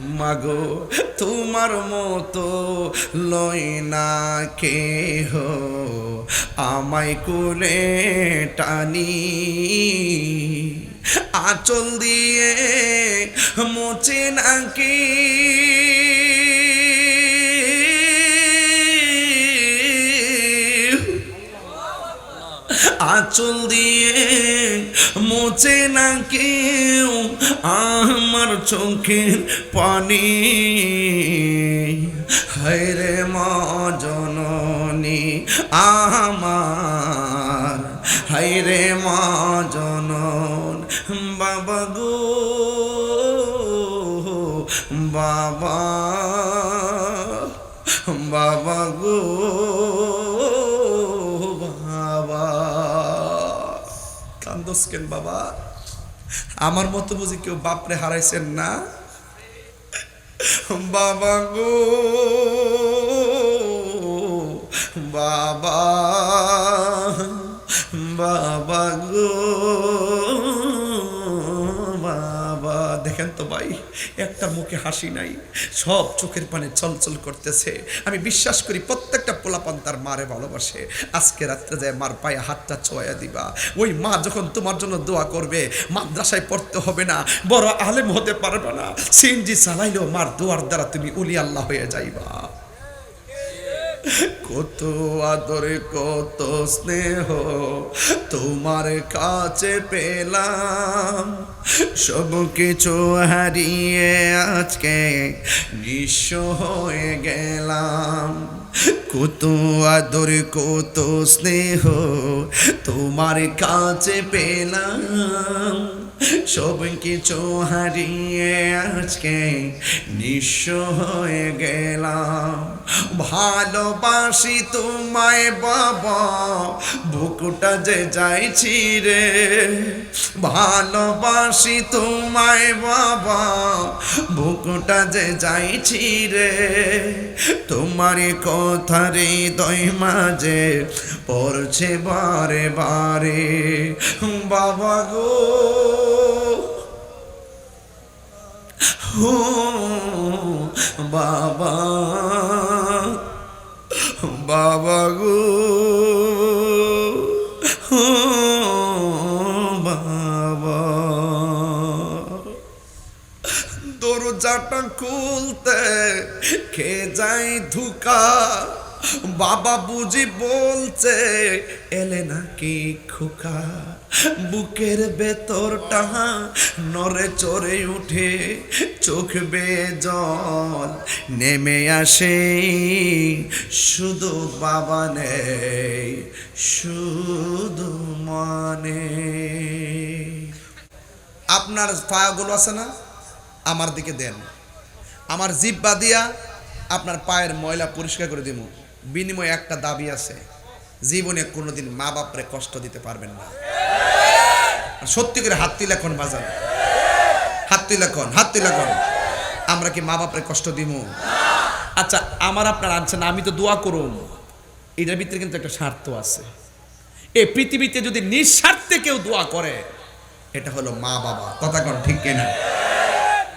মাগো তোমার মতো লয় না কেহ। আমায় কুলে টানি আচল দিয়ে মোচে নাকি। আঁচল দিয়ে মোচে না কেউ আমার চোখের পানি। হায়রে মা জননী আমার হায়রে মা জনন বাবা গো, বাবা বাবা গো। কান্দস কেন বাবা। আমার মতো বুঝি কেউ বাপরে হারাইছেন না? বাবা গো, বাবা বাবা গো। ভাই, একটা মুখে হাসি নাই, সব চোখের পানে চলচল করতেছে। আমি বিশ্বাস করি প্রত্যেকটা পোলাপান তার মারে ভালোবাসে। আজকে রাত্রে যায় মার পায়ে হাতটা ছোয়া দিবা। ওই মা যখন তোমার জন্য দোয়া করবে, মাদ্রাসায় পড়তে হবে না, বড় আলেম হতে পারবে না। সিনজি চালাইলেও মার দোয়ার দ্বারা তুমি উলি আল্লাহ হয়ে যাইবা। কত আদরে, কত স্নেহ তোমার কাছে পেলাম। সব কিছু হারিয়ে আজকে নিঃস্ব হয়ে গেলাম। কত আদর, কত স্নেহ তোমার কাছে পেলাম। সব কিছু হারিয়ে আজকে নিঃস্ব হয়ে গেলাম। ভালোবাসি তোমায় বাবা, বুকুটা যে যাইছি রে। ভালোবাসি তোমায় বাবা, বুকুটা যে যাইছি রে। তোমার কথা রে দই মাঝে পড়ছে বারে বারে। বাবা গো। হো বাবা বাবা গো। হো বাবা। দরজাটা খুলতে খে যাই ধুকা? বাবা বুঝি বলছে, এলে নাকি খোকা? বুকের ভেতরটা নরে চড়ে উঠে চোখ বেয়ে জল নেমে আসে। শুধু বাবা নেই, শুধু মানে আপনার পাগুলো আছে না? আমার দিকে দেন। আমার জিব্বা দিয়া আপনার পায়ের ময়লা পরিষ্কার করে দিব বিনিময়ে একটা দাবি আছে, জীবনে কোনোদিন মা বাপরে কষ্ট দিতে পারবেন না। সত্যি করে হাত তুলে এখন বাজান? হাত তুলে কন? হাত তুলে কন? আমরা কি মা বাপরে কষ্ট দিব আচ্ছা আমার আপনার আনছেন, আমি তো দোয়া করুম। এটার ভিতরে কিন্তু একটা স্বার্থ আছে। এই পৃথিবীতে যদি নিঃস্বার্থে কেউ দোয়া করে, এটা হলো মা বাবা। কথা কন ঠিক কিনা?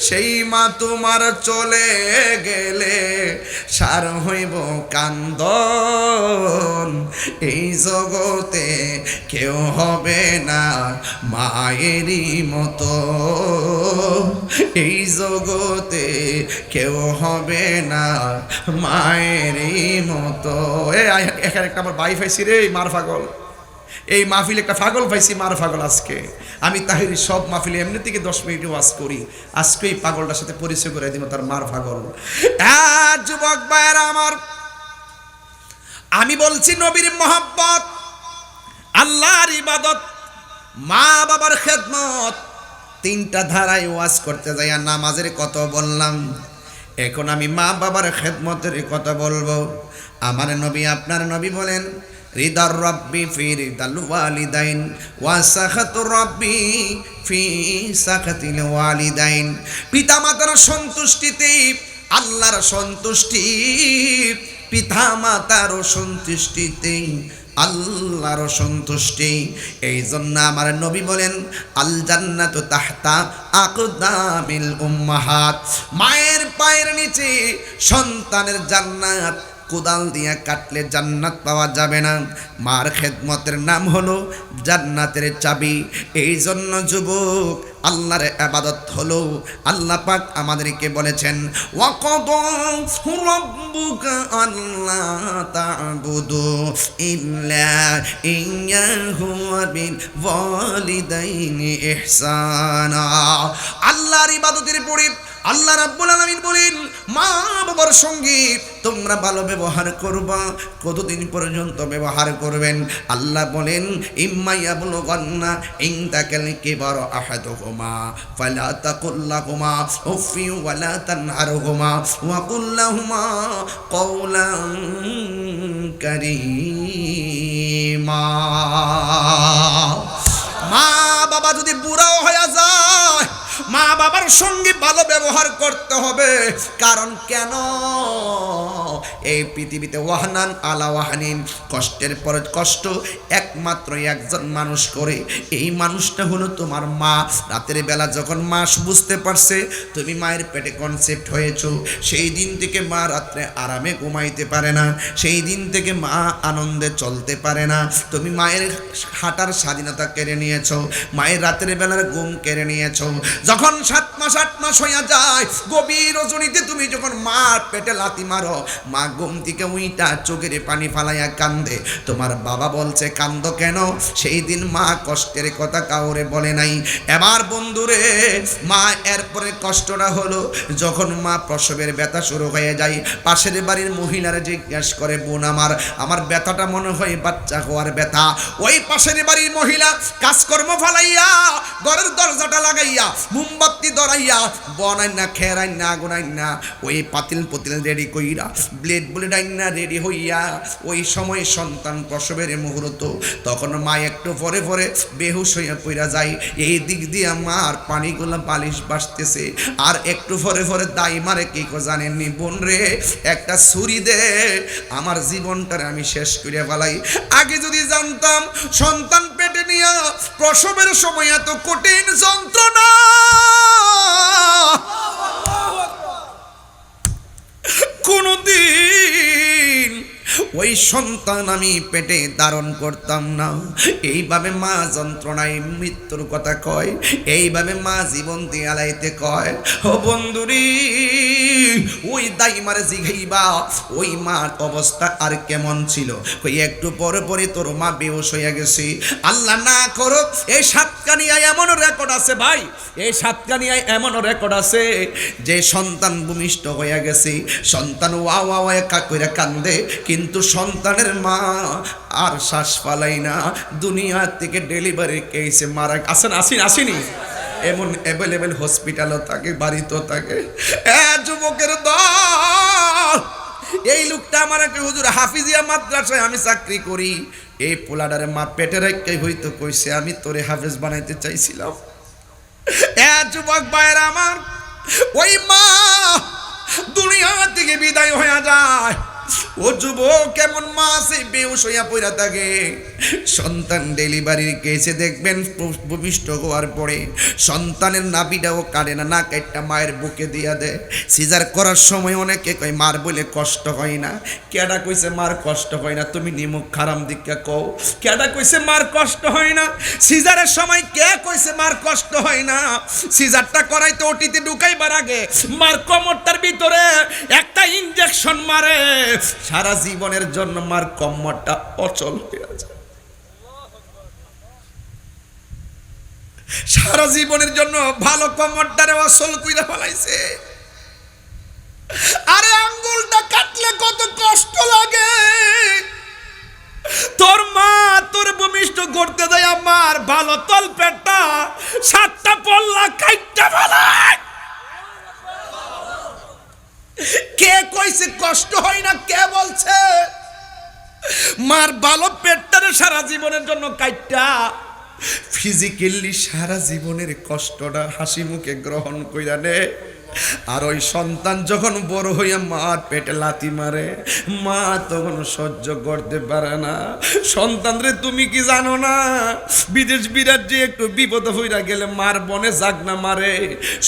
সেই মা তোমার চলে গেলে সার হইব কান্দন। এই জগতে কেউ হবে না মায়েরই মতো। এই জগতে কেউ হবে না মায়েরই মতো। এখানে একটা আমার বাই পাইছি রে, মার পাগল। এই মাহফিল একটা পাগল পাইছি, মার পাগল আজকে। আমি তাহির সব মাহফিলে এমনি থেকে দশ মিনিট ওয়াজ করি। আজকে এই পাগলটার সাথে পরিচয় করে দিব তার মার হ্যাঁ যুবক ভাইয়েরা আমার, আমি বলছি নবীর মোহাব্বত, আল্লাহর ইবাদত, মা বাবার খেদমত। তিনটা ধারায় ওয়াজ করতে যাই আর নামাজের কত বললাম। এখন আমি মা বাবার খেদমতের কথা বলব। আমার নবী, আপনার নবী বলেন রিদার রব্বি ফি রিদাল ওয়ালিদাইন ওয়া সাখাতুর রব্বি ফি সাখাতিল ওয়ালিদাইন। পিতা মাতার সন্তুষ্টিতে, আল্লাহর সন্তুষ্টি পিতা মাতার সন্তুষ্টিতে, আল্লাহর সন্তুষ্টি। এই জন্য আমার নবী বলেন, আল জান্নাত তাহতা আকদামিল উম্মাহাত। মায়ের পায়ের নিচে সন্তানের জান্নাত কোদাল দিয়ে কাটলে জান্নাত পাওয়া যাবে না। মার খেদমতের নাম হলো জান্নাতের চাবি। এই জন্য যুবক, আল্লাহর আবাদত হলো, আল্লাহ পাক আমাদেরকে বলেছেন আল্লাহর ইবাদতের পরে আল্লাহ রাব্বুল আলামিন বলেন, মা বাবার সঙ্গে তোমরা ভালো ব্যবহার করবা। কতদিন পর্যন্ত ব্যবহার করবেন? আল্লাহ বলেন ইম্মাইয়া বলো গন্না ইংতাকাল কিবার আহাদুহুমা ফালা তাকুল্লাহুমা উফি ওয়ালা তানহারহুমা ওয়া কুল্লাহুমা কওলান কারীমা। মা মা বাবার সঙ্গে ভালো ব্যবহার করতে হবে। কারণ কেন? এই পৃথিবীতে ওয়াহানান আলা ওয়াহানিন। কষ্টের পর কষ্ট একমাত্র একজন মানুষ করে। এই মানুষটা হলো তোমার মা। রাতের বেলা যখন মাস বুঝতে পারছে তুমি মায়ের পেটে কনসেপ্ট হয়েছ, সেই দিন থেকে মা রাত্রে আরামে ঘুমাইতে পারে না। সেই দিন থেকে মা আনন্দে চলতে পারে না। তুমি মায়ের হাঁটার স্বাধীনতা কেড়ে নিয়েছো, মায়ের রাতের বেলার ঘুম কেড়ে নিয়েছ। যখন সাত মাস, আট মাস হইয়া যায়, গভীর রজনীতে তুমি যখন মার পেটে লাতি মারো মা ঘুম থেকে উইটা চোখের পানি ফালাইয়া কান্দে। তোমার বাবা বলছে, কান্দ কেন? সেই দিন মা কষ্টের কথা কাউরে বলে নাই। এবার বন্ধুরে, মা এরপরে কষ্টটা হলো, যখন মা প্রসবের ব্যথা শুরু হয়ে যায়, পাশের বাড়ির মহিলারা জিজ্ঞাসা করে, বোন আমার আমার ব্যথাটা মনে হয় বাচ্চা হওয়ার ব্যথা। ওই পাশের বাড়ির মহিলা কাজকর্ম ফালাইয়া, ঘরের দরজাটা লাগাইয়া, মোমবাতি ধরাইয়া বনাই না খেরাই না গুনাই না। ওই পাতিল পতিল রেডি কইরা ব্লেড ব্লেড না, রেডি হইয়া ওই সময় সন্তান প্রসবের মুহূর্ত। তখন মা একটু পরে পরে বেহুশ হইয়া পইরা যায়। এই দিক দিয়ে মার পানিগুলো বালিশ বাসতেছে। আর একটু পরে পরে দাই মারে, কি কো জানেননি? বোন রে, একটা ছুরি দে। আমার জীবনটারে আমি শেষ করে ফেলাই। আগে যদি জানতাম, সন্তান পেটে নিয়ে প্রসবের সময় এত কঠিন যন্ত্রণা। কোনদিন ওই সন্তান আমি পেটে ধারণ করতাম না। এইভাবে মা যন্ত্রণায় মৃত্যুর কথা কয়, এইভাবে মা জীবন দিয়ে কয়। ও বন্ধুরি, ওই দাইমারে জিঘাইবা, ওই মার অবস্থা আর কেমন ছিল? ওই একটু পরে পরে তোর মা বেহস হয়ে গেছে। আল্লাহ না করো এই সাতকানিয়ায় এমন রেকর্ড আছে ভাই, এই সাতকানিয়ায় এমন রেকর্ড আছে যে সন্তান ভূমিষ্ঠ হয়ে গেছে। সন্তান ওয়া ওয়া একা কান্দে, কিন্তু সন্তানের মা আর শ্বাস পালাই না। দুনিয়া থেকে ডেলিভারি কেসে মারা আসেন আসেন, আসেনি। এমন অ্যাভেলেবেল হসপিটালও থাকে, বাড়িতেও থাকে। যুবকের দল, এই লোকটা আমার একটা হুজুর, হাফিজিয়া মাদ্রাসায় আমি চাকরি করি। এই পোলাডারে মা পেটে রেখে হইতো কইছে, আমি তোরে হাফেজ বানাইতে চাইছিলাম। এ যুবক ভাইয়ের আমার, ওই মা দুনিয়া থেকে বিদায় হয়ে যায়। ও যুবক, কেমন মা আছে বেউস হইয়া পইরা থাকে সন্তান ডেলিভারির কেসে দেখবেন ভূমিষ্ঠ হওয়ার পরে সন্তানের নাভিটাও কাটে না না কাটটা মায়ের বুকে দিয়া দেয়। সিজার করার সময় অনেকে কয়, মার বলে কষ্ট হয় না। কেডা কইছে, মার কষ্ট হয় না? তুমি নিমুখ খারাম দিকা কও। কেডা কইছে, মার কষ্ট হয় না? সিজারের সময় কে কইছে, মার কষ্ট হয় না? সিজারটা করাইতে ওটিতে ঢুকাইবার আগে মার কমরটার ভিতরে একটা ইনজেকশন মারে, সারা জীবনের জন্য মার কম্মরটা অচল হয়ে যায়। সারা জীবনের জন্য ভালো কম্মরটারে অচল কইরা ফেলাইছে। আরে আঙ্গুলটা কাটলে কত কষ্ট লাগে। তোর মা তোর ভূমিষ্ঠ করতে দেয় আমার ভালো তল পেটটা সাতটা পল্লা কাইটটা ফেলায়। পাইছে কষ্ট হয় না, কে বলছে? মার ভালো পেটটারে সারা জীবনের জন্য কাইটা ফিজিক্যালি সারা জীবনের কষ্টটা হাসি মুখে গ্রহণ কইরা নে। আর ওই সন্তান যখন বড় হইয়া মার পেটে লাথি মারে, মা তখন সহ্য করতে পারে না। সন্তান রে, তুমি কি জানো না? বিদেশ বিরাট যে একটু বিপদ হইরা গেলে মার বনে জাগ না মারে।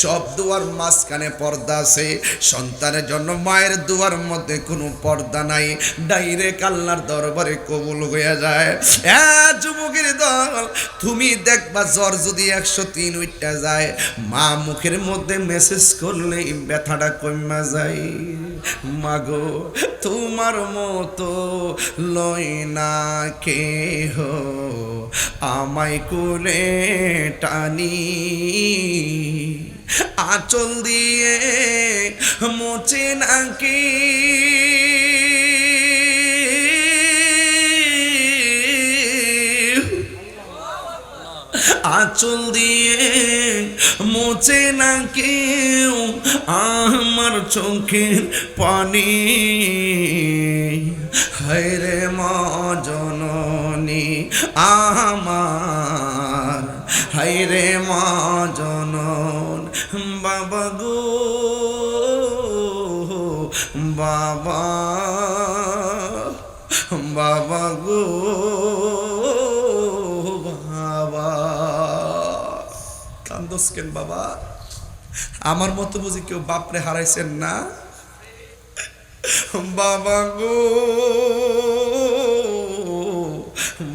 সব দুয়ার মাঝখানে পর্দা আছে। সন্তানের জন্য মায়ের দুয়ার মধ্যে কোনো পর্দা নাই। ডাইরেক্ট আল্লাহর দরবারে কবুল হয়ে যায়। হ্যাঁ যুবকের দল, তুমি দেখবা জ্বর যদি একশো তিন উইটটা যায়, মা মুখের মধ্যে মেসেজ করলে ব্যথাটা কমা যায় মাগো, তোমার মতো লয় না কেহ। আমায় কোলে টানি, আচল দিয়ে মোচে নাকি? আঁচল দিয়ে মোচে না কেউ আমার চোখের পানি। হায়রে মা আমার হায়রে মা বাবা গো, বাবা বাবা গো। কান্দস কেন বাবা? আমার মতো বুঝি কেউ বাপরে হারাইছেন না? বাবা গো,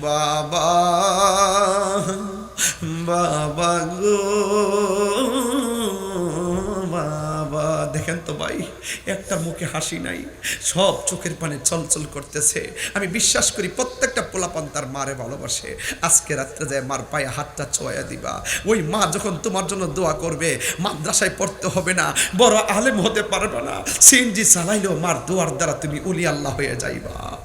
বাবা বাবা গো। একটা মুখে হাসি নাই। সব চোখের পানে চলচল করতেছে। আমি বিশ্বাস করি প্রত্যেকটা পোলাপান তার মারে ভালোবাসে। আজকে রাত্রে যায় মার পায়ে হাতটা ছোঁয়া দিবা। ওই মা যখন তোমার জন্য দোয়া করবে, মাদ্রাসায় পড়তে হবে না, বড় আলেম হতে পারবে না। সিএনজি চালাইলেও মার দোয়ার দ্বারা তুমি উলি আল্লাহ হয়ে যাইবা।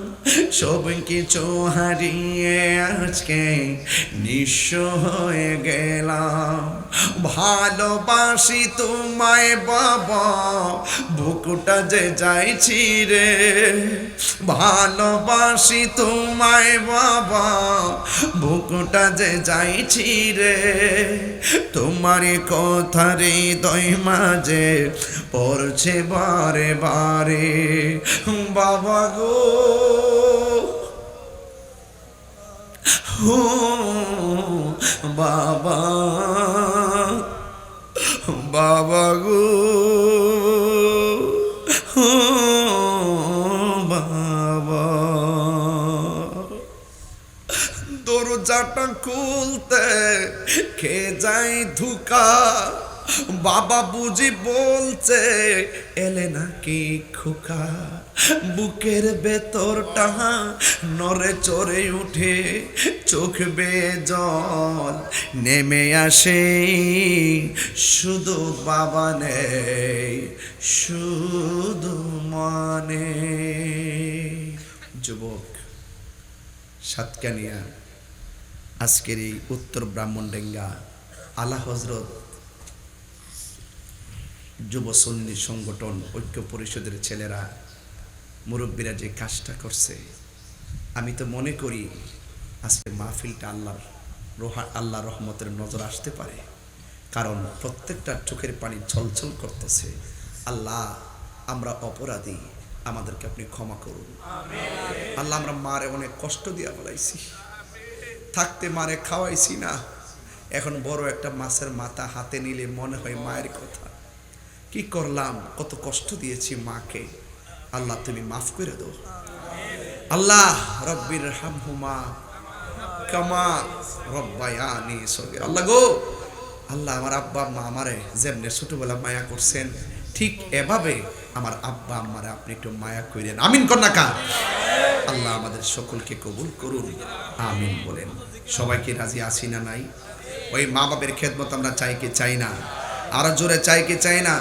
সব কিছু হারিয়ে আজকে নিঃস্ব হয়ে গেলাম। ভালোবাসি তোমায় বাবা, বুকুটা যে যাইছি রে। ভালোবাসি তোমায় বাবা, বুকুটা যে যাইছি রে। তোমার কথা হৃদয় মাঝে পড়ছে বারে বারে। বাবা গো। হো, বাবা বাবা গো। হো, বাবা। দরজাটা খুলতে খে যাই ধুকা? বাবা বুঝি বলছে, এলে নাকি খোকা? বুকের ভেতরটা নরে চড়ে উঠে চোখ বেয়ে জল নেমে আসে। শুধু বাবা নেই, শুধু মানে যুবক, সাতকানিয়া, আজকের এই উত্তর ব্রাহ্মণডেঙ্গা আলা হজরত যুব সংগঠন, ঐক্য পরিষদের ছেলেরা মুরব্বীরা যে কাজটা করছে, আমি তো মনে করি আজকে মাহফিলটা আল্লাহর রোহা আল্লাহ রহমতের নজর আসতে পারে। কারণ প্রত্যেকটা চোখের পানি ছলছল করতেছে। আল্লাহ, আমরা অপরাধী, আমাদেরকে আপনি ক্ষমা করুন। আল্লাহ, আমরা মারে অনেক কষ্ট দিয়া বলাইছি থাকতে মারে খাওয়াইছি না। এখন বড় একটা মাছের মাথা হাতে নিলে মনে হয় মায়ের কথা। কি করলাম? কত কষ্ট দিয়েছি মাকে। আল্লাহ তুমি মাফ করে দাও। আল্লাহ রব্বির হামহুমা কামা রব্বায়ানি সগে আল্লাহ গো, আল্লাহ আমার আব্বা আম্মা আমারে যেমনি ছোটবেলা মায়া করছেন, ঠিক এভাবে আমার আব্বা আম্মারে আপনি একটু মায়া করেন। আমিন কন্যা কা আল্লাহ আমাদের সকলকে কবুল করুন। আমিন বলেন। সবাই কি রাজি আছি না নাই? ওই মা বাবের খেদমত আমরা চাই কি চাই না? আরও জোরে চাই কি চাই না?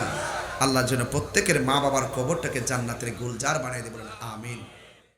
আল্লাহ যেন প্রত্যেকের মা বাবার কবরটাকে জান্নাতের গুলজার বানিয়ে দেবেন আমিন।